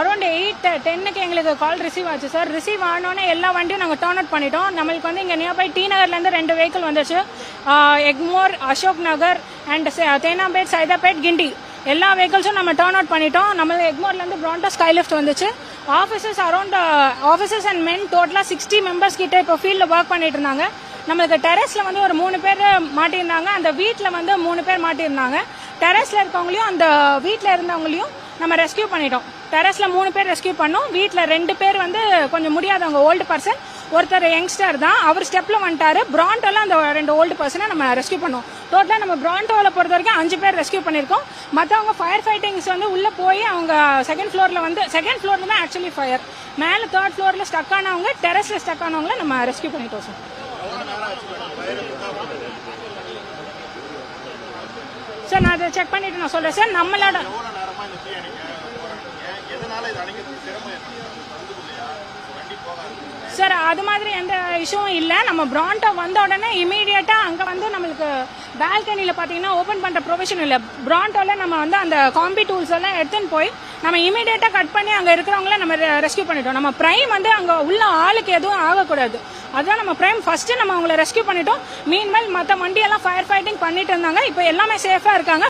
Around eight டென்னுக்கு எங்களுக்கு call receive ஆச்சு சார் ரிசீவ் ஆனோடனே எல்லா வண்டியும் நாங்கள் டேர்ன் அவுட் பண்ணிட்டோம். நம்மளுக்கு வந்து இங்கே நியர்பை டி நகர்லேருந்து ரெண்டு வெஹிக்கிள் வந்துச்சு. எக்மோர் அசோக் நகர் அண்ட் தேனாம்பேட் சைதாப்பேட் கிண்டி. எல்லா வெஹிக்கிள்ஸும் நம்ம டேர்ன் அவுட் பண்ணிட்டோம். நம்ம எக்மோர்லேருந்து ப்ராண்டோ ஸ்கை லிஃப்ட் வந்துச்சு. Officers around officers and men டோட்டலாக சிக்ஸ்டி மெம்பர்ஸ் கிட்ட இப்போ ஃபீல்டில் ஒர்க் பண்ணிட்டு இருந்தாங்க. நம்மளுக்கு டெரஸில் வந்து ஒரு மூணு பேர் மாட்டியிருந்தாங்க. அந்த வீட்டில் வந்து மூணு பேர் மாட்டியிருந்தாங்க. டெரஸில் இருக்கவங்களையும் அந்த வீட்டில் இருந்தவங்களையும் நம்ம ரெஸ்கியூ பண்ணிட்டோம். டெரஸில் மூணு பேர் ரெஸ்கியூ பண்ணோம். வீட்டில் ரெண்டு பேர் வந்து கொஞ்சம் முடியாதவங்க ஓல்டு பர்சன். ஒருத்தர் யங்ஸ்டர் தான். அவர் ஸ்டெப்பில் வந்துட்டார். பிராண்டோல அந்த ரெண்டு ஓல்டு பர்சனை நம்ம ரெஸ்கியூ பண்ணோம். டோட்டலாக நம்ம பிராண்டோவில் பொறுத்த வரைக்கும் அஞ்சு பேர் ரெஸ்கியூ பண்ணியிருக்கோம். மற்றவங்க ஃபயர் ஃபைட்டிங்ஸ் வந்து உள்ளே போய் அவங்க செகண்ட் ஃப்ளோரில் வந்து செகண்ட் ஃப்ளோரில் தான் ஆக்சுவலி ஃபயர் மேலே தேர்ட் ஃப்ளோரில் ஸ்டக் ஆனவங்க டெரஸில் ஸ்டக் ஆனவங்கள நம்ம ரெஸ்கியூ பண்ணிட்டோம் சார் சார் நான் அதை செக் பண்ணிட்டு நான் சொல்றேன். சார் நம்மளோட சார் அது மாதிரி எந்த இஷ்யூவும் இல்லை. நம்ம பிராண்டோ வந்த உடனே இமீடியட்டா அங்க வந்து நம்மளுக்கு பால்கனியில் பார்த்தீங்கன்னா ஓப்பன் பண்ற ப்ரொவிஷன் இல்லை. பிராண்டோல நம்ம வந்து அந்த காம்பி டூல்ஸ் எல்லாம் எடுத்துன்னு போய் நம்ம இமீடியட்டாக கட் பண்ணி அங்கே இருக்கிறவங்கள நம்ம ரெஸ்கியூ பண்ணிட்டோம். நம்ம ப்ரைம் வந்து அங்கே உள்ள ஆளுக்கு எதுவும் ஆகக்கூடாது. அதான் நம்ம ப்ரைம் ஃபஸ்ட்டு நம்ம அவங்கள ரெஸ்கியூ பண்ணிட்டோம். மீன்மேல் மற்ற வண்டியெல்லாம் ஃபயர் ஃபைட்டிங் பண்ணிட்டு இருந்தாங்க. இப்போ எல்லாமே சேஃபாக இருக்காங்க.